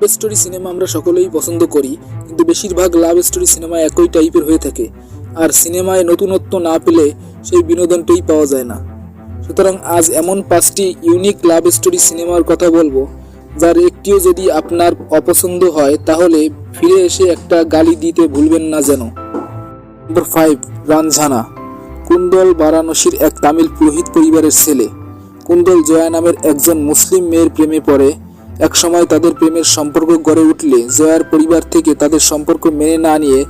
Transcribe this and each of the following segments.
Love story cinema আমরা সকলেই পছন্দ করি, কিন্তু বেশিরভাগ লাভ স্টোরি সিনেমা একই টাইপের হয়ে থাকে। আর সিনেমায় নতুনত্ব না পেলে সেই বিনোদনটাই পাওয়া যায় না। সুতরাং আজ এমন পাঁচটি ইউনিক লাভ স্টোরি সিনেমার কথা বলব, যার একটিও যদি আপনার অপছন্দ হয়, তাহলে ফিরে এসে একটা গালি দিতে ভুলবেন না যেন। নম্বর ফাইভ রানঝানা কুন্দল বারাণসীর এক তামিল পুরোহিত পরিবারের ছেলে। কুন্দল জয়া নামের একজন মুসলিম মেয়ের প্রেমে পড়ে। একসময় তাদের প্রেমের সম্পর্ক গড়ে উঠলে জয়ার পরিবার থেকে তাদের সম্পর্ক মেনে না নিয়ে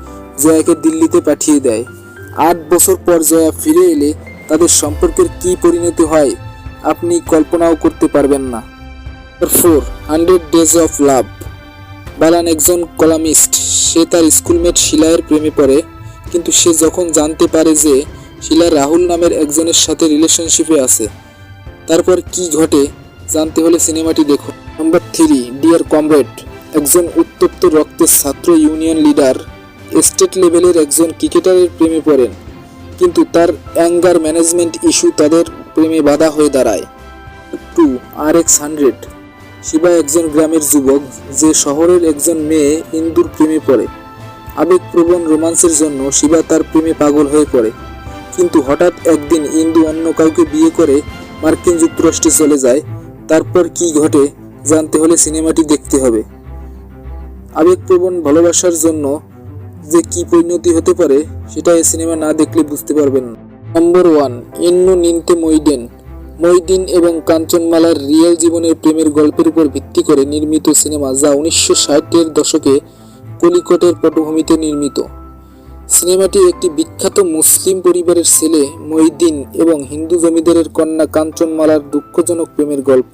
জয়াকে দিল্লিতে পাঠিয়ে দেয়। আট বছর পর জয়া ফিরে এলে তাদের সম্পর্কের কী পরিণতি হয় আপনি কল্পনাও করতে পারবেন না। Four hundred days of love Balan একজন কলামিস্ট। সে তার স্কুলমেট শিলায়ের প্রেমে পড়ে, কিন্তু সে যখন জানতে পারে যে শিলা রাহুল নামের একজনের সাথে রিলেশনশিপে আছে, তারপর কি ঘটে জানতে হলে সিনেমাটি দেখুন। নাম্বার থ্রি, ডিয়ার কমরেড, একজন উত্তপ্ত রক্তের ছাত্র ইউনিয়ন লিডার, স্টেট লেভেলের একজন ক্রিকেটারের প্রেমে পড়েন, কিন্তু তার অ্যাঙ্গার ম্যানেজমেন্ট ইস্যু তাদের প্রেমে বাধা হয়ে দাঁড়ায়। Two R X hundred, Shiva একজন গ্রামের যুবক, যে শহরের একজন মেয়ে ইন্দুর প্রেমে পড়ে। আবেগপ্রবণ রোমান্সের জন্য শিবা তার প্রেমে পাগল হয়ে পড়ে, কিন্তু হঠাৎ একদিন ইন্দু অন্য কাউকে বিয়ে করে মার্কিন যুক্তরাষ্ট্রে চলে যায়, তারপর কি ঘটে জানতে হলে সিনেমাটি দেখতে হবে। আবেগপ্রবণ ভালোবাসার জন্য যে কি পরিণতি হতে পারে, সেটা এই সিনেমা না দেখলে বুঝতে পারবেন নম্বর ওয়ান ইন্নু নিনতে মইডেন মইদিন এবং কাঞ্চনমালার রিয়েল জীবনের প্রেমের গল্পের উপর ভিত্তি করে নির্মিত সিনেমা যা উনিশশো ষাটের দশকে কলিকটের পটভূমিতে নির্মিত। সিনেমাটি একটি বিখ্যাত মুসলিম পরিবারের ছেলে মইদিন এবং হিন্দু জমিদারের কন্যা কাঞ্চনমালার দুঃখজনক প্রেমের গল্প।